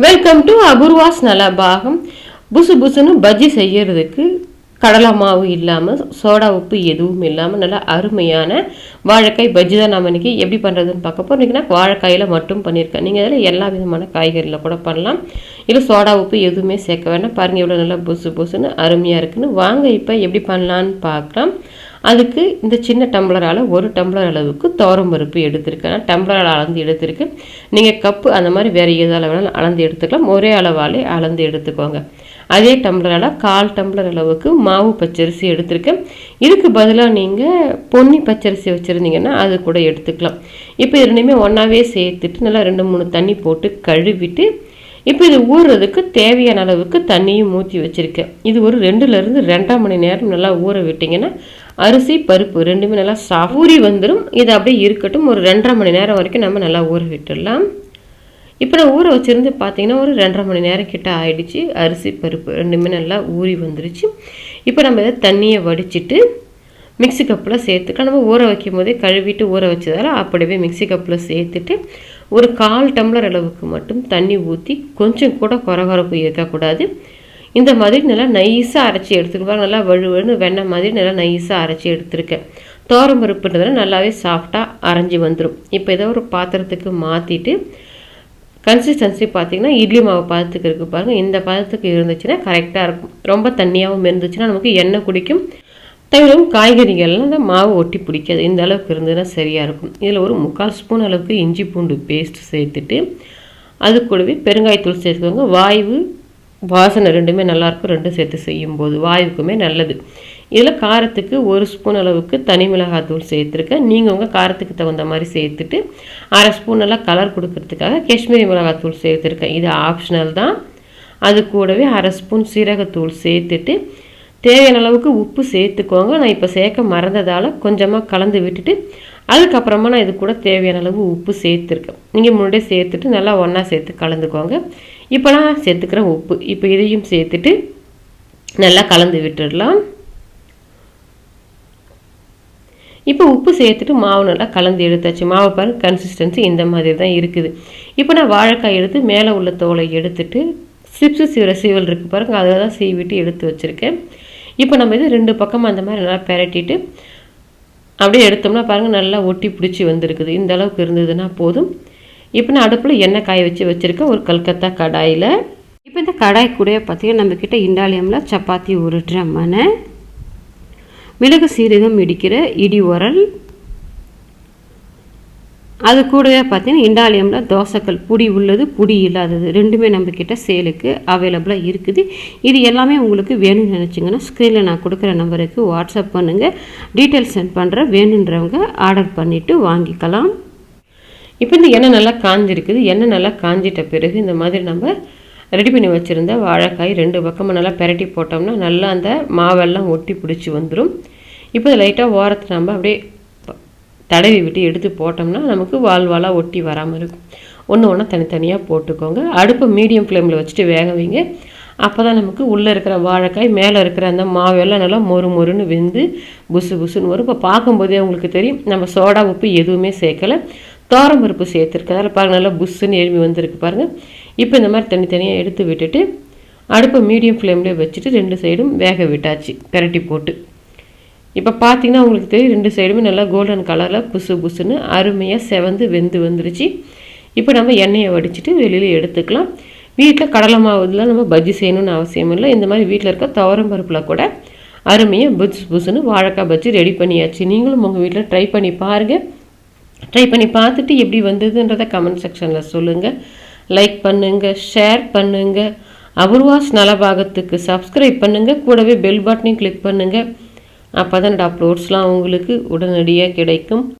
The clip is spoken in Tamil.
வெல்கம் டு அபூர்வாஸ் நலபாகம் புசு புசுன்னு பஜ்ஜி செய்யறதுக்கு கடலை மாவு இல்லாமல் சோடா உப்பு எதுவும் இல்லாமல் நல்லா அருமையான வாழைக்காய் பஜ்ஜி தான் நம்ம இன்றைக்கி எப்படி பண்ணுறதுன்னு பார்க்க போகிறோம் இன்றைக்கி நான் வாழைக்காயில் மட்டும் பண்ணியிருக்கேன். நீங்கள் அதில் எல்லா விதமான காய்கறியில் கூட பண்ணலாம். இல்லை சோடா உப்பு எதுவுமே சேர்க்க வேண்டாம். பாருங்கள் எவ்வளோ நல்லா புசு புசுன்னு அருமையாக இருக்குன்னு. வாங்க இப்போ எப்படி பண்ணலான்னு பார்க்கலாம். அதுக்கு இந்த சின்ன டம்ளரால் ஒரு டம்ளர் அளவுக்கு பருப்பு எடுத்திருக்கேன். டம்ளரால் அளந்து எடுத்திருக்கேன். நீங்கள் கப்பு அந்த மாதிரி வேறு எதால் வேணாலும் அளந்து எடுத்துக்கலாம். ஒரே அளவாலே அளந்து எடுத்துக்கோங்க. அதே டம்ளரால் கால் டம்ளர் அளவுக்கு மாவு பச்சரிசி எடுத்திருக்கேன். இதுக்கு பதிலாக நீங்கள் பொன்னி பச்சரிசி வச்சுருந்தீங்கன்னா அது கூட எடுத்துக்கலாம். இப்போ இரண்டுமே ஒன்றாவே சேர்த்துட்டு நல்லா ரெண்டு மூணு தண்ணி போட்டு கழுவிட்டு இப்போ இது ஊறுறதுக்கு தேவையான அளவுக்கு தண்ணியும் ஊற்றி வச்சுருக்கேன் இது ஒரு ரெண்டுலேருந்து ரெண்டாம் மணி நேரம் நல்லா ஊற விட்டிங்கன்னா அரிசி பருப்பு ரெண்டுமே நல்லா சவுரி வந்துடும் இது அப்படியே இருக்கட்டும். ஒரு ரெண்டரை மணி நேரம் வரைக்கும் நம்ம நல்லா ஊற விட்டுடலாம். இப்போ நான் ஊற வச்சுருந்து பார்த்தீங்கன்னா ஒரு ரெண்டரை மணி நேரம் கிட்ட ஆயிடுச்சு. அரிசி பருப்பு ரெண்டுமே நல்லா ஊறி வந்துருச்சு. இப்போ நம்ம இதை தண்ணியை வடிச்சிட்டு மிக்சி கப்பில் சேர்த்துக்கலாம். நம்ம ஊற வைக்கும் போதே கழுவிட்டு ஊற வச்சதால் அப்படியே மிக்சி கப்பில் சேர்த்துட்டு ஒரு கால் டம்ளர் அளவுக்கு மட்டும் தண்ணி ஊற்றி கொஞ்சம் கூட குறகுறப்பு இருக்கக்கூடாது. இந்த மாதிரி நல்லா நைஸாக அரைச்சி எடுத்துக்குவாங்க நல்லா வழுவழுன்னு வெண்ணெய் மாதிரி நல்லா நைஸாக அரைச்சி எடுத்துருக்கேன். தோரம்பருப்புன்றத நல்லாவே சாஃப்டாக அரைஞ்சி வந்துடும் இப்போ ஏதோ ஒரு பாத்திரத்துக்கு மாற்றிட்டு கன்சிஸ்டன்சி பார்த்திங்கன்னா இட்லி மாவு பதத்துக்கு இருக்குது பாருங்கள் இந்த பதத்துக்கு இருந்துச்சுன்னா கரெக்டாக இருக்கும். ரொம்ப தண்ணியாகவும் இருந்துச்சுன்னா நமக்கு எண்ணெய் குடிக்கும். தவிரவும் காய்கறிகள்லாம் அந்த மாவு ஒட்டி பிடிக்காது. இந்த அளவுக்கு இருந்ததுன்னா சரியாக இருக்கும். இதில் ஒரு முக்கால் ஸ்பூன் அளவுக்கு இஞ்சி பூண்டு பேஸ்ட் சேர்த்துட்டு அது கூடவே பெருங்காயத்தூள் சேர்த்துக்கோங்க. வாய்வு வாசனை ரெண்டுமே நல்லாயிருக்கும் ரெண்டும் சேர்த்து செய்யும்போது வாயுக்குமே நல்லது. இதில் காரத்துக்கு ஒரு ஸ்பூன் அளவுக்கு தனி மிளகாத்தூள் சேர்த்துருக்கேன். நீங்கள் உங்கள் காரத்துக்கு தகுந்த மாதிரி சேர்த்துட்டு அரை ஸ்பூன் எல்லாம் கலர் கொடுக்கறதுக்காக காஷ்மீரி மிளகாத்தூள் சேர்த்துருக்கேன். இது ஆப்ஷனல் தான். அது கூடவே அரை ஸ்பூன் சீரகத்தூள் சேர்த்துட்டு தேவையான அளவுக்கு உப்பு சேர்த்துக்கோங்க. நான் இப்போ சேர்க்க மறந்ததால் கொஞ்சமாக கலந்து விட்டுட்டு அதுக்கப்புறமா நான் இது கூட தேவையான அளவு உப்பு சேர்த்துருக்கேன். நீங்கள் முன்னாடியே சேர்த்துட்டு நல்லா ஒன்றா சேர்த்து கலந்துக்கோங்க. இப்போ நான் சேர்த்துக்கிறேன் உப்பு இப்போ இதையும் சேர்த்துட்டு நல்லா கலந்து விட்டுடலாம். இப்போ உப்பு சேர்த்துட்டு மாவு நல்லா கலந்து எடுத்தாச்சு. மாவு பாருங்க கன்சிஸ்டன்சி இந்த மாதிரி தான் இருக்குது. இப்போ நான் வாழைக்காய் எடுத்து மேலே உள்ள தோலை எடுத்துட்டு சிப்ஸு சீவர சீவல் இருக்குது பாருங்கள் அதில் தான் சீவிட்டு எடுத்து வச்சுருக்கேன். இப்போ நம்ம இது ரெண்டு பக்கமும் அந்த மாதிரி நல்லா பெரட்டிட்டு அப்படியே எடுத்தோம்னா பாருங்கள் நல்லா ஒட்டி பிடிச்சி வந்திருக்குது. இந்த அளவுக்கு இருந்ததுன்னா போதும். இப்போ நான் அடுப்பில் எண்ணெய் காய வச்சு வச்சுருக்கேன் ஒரு கல்கத்தா கடாயில். இப்போ இந்த கடாய் கூட பார்த்திங்கன்னா நம்மக்கிட்ட இண்டாலியமில் சப்பாத்தி உருட்டுற மனை மிளகு சீரகம் இடிக்கிற இடி உரல் அது கூடவே பார்த்தீங்கன்னா இண்டாலியமில் தோசைக்கல் புடி உள்ளது புடி இல்லாதது. ரெண்டுமே நம்மக்கிட்ட சேலுக்கு அவைலபிளாக இருக்குது. இது எல்லாமே உங்களுக்கு வேணும்னு நினச்சிங்கன்னா ஸ்க்ரீனில் நான் கொடுக்குற நம்பருக்கு வாட்ஸ்அப் பண்ணுங்கள் டீட்டெயில்ஸ் சென்ட் பண்ணுறேன் வேணுன்றவங்க ஆர்டர் பண்ணிவிட்டு வாங்கிக்கலாம். இப்போ இந்த எண்ணெய் நல்லா காஞ்சிருக்குது. எண்ணெய் நல்லா காஞ்சிட்ட பிறகு இந்த மாதிரி நம்ம ரெடி பண்ணி வச்சுருந்த வாழைக்காய் ரெண்டு பக்கமும் நல்லா பெரட்டி போட்டோம்னா நல்லா அந்த மாவெல்லாம் ஒட்டி பிடிச்சி வந்துடும் இப்போ லைட்டாக ஓரத்தை நம்ம அப்படியே தடவி விட்டு எடுத்து போட்டோம்னா நமக்கு வால் வாலாக ஒட்டி வராமல் இருக்கும். ஒன்று ஒன்றா தனித்தனியாக போட்டுக்கோங்க. அடுப்பை மீடியம் ஃப்ளேமில் வச்சுட்டு வேக வைங்க. அப்போ தான் நமக்கு உள்ளே இருக்கிற வாழைக்காய் மேலே இருக்கிற அந்த மாவெல்லாம் நல்லா மொறு மொறுன்னு வெந்து புசு புசுன்னு வரும். இப்போ பார்க்கும்போதே உங்களுக்கு தெரியும் நம்ம சோடா உப்பு எதுவுமே சேர்க்கலை. தோரம் பருப்பு சேர்த்துருக்கு அதில் பாருங்கள் நல்லா புஷ்ஷுன்னு எழுமி வந்திருக்கு பாருங்கள் இப்போ இந்த மாதிரி தனித்தனியாக எடுத்து விட்டுட்டு அடுப்பை மீடியம் ஃப்ளேம்லேயே வச்சுட்டு ரெண்டு சைடும் வேக விட்டாச்சு. பெரட்டி போட்டு. இப்போ பார்த்தீங்கன்னா உங்களுக்கு தெரியும் ரெண்டு சைடுமே நல்லா கோல்டன் கலரில் புசு புசுன்னு அருமையாக செவந்து வெந்து வந்துருச்சு. இப்போ நம்ம எண்ணெயை வடிச்சிட்டு வெளியில் எடுத்துக்கலாம். வீட்டில் கடலை மாவுல நம்ம பஜ்ஜி செய்யணும்னு அவசியம் இல்லை. இந்த மாதிரி வீட்டில் இருக்க துவரம் பருப்பில் கூட அருமையாக புஜ் புசுன்னு வாழைக்காய் பஜ்ஜி ரெடி பண்ணியாச்சு. நீங்களும் உங்கள் வீட்டில் ட்ரை பண்ணி பாருங்கள் ட்ரை பண்ணி பார்த்துட்டு எப்படி வந்ததுன்றதை கமெண்ட் செக்ஷனில் சொல்லுங்கள் லைக் பண்ணுங்கள் ஷேர் பண்ணுங்கள் அபூர்வாஸ் நலபாகத்துக்கு சப்ஸ்கிரைப் பண்ணுங்கள் கூடவே பெல் பட்டனையும் கிளிக் பண்ணுங்கள் அப்போ தான் அப்லோட்ஸ்லாம் உங்களுக்கு உடனடியாக கிடைக்கும்.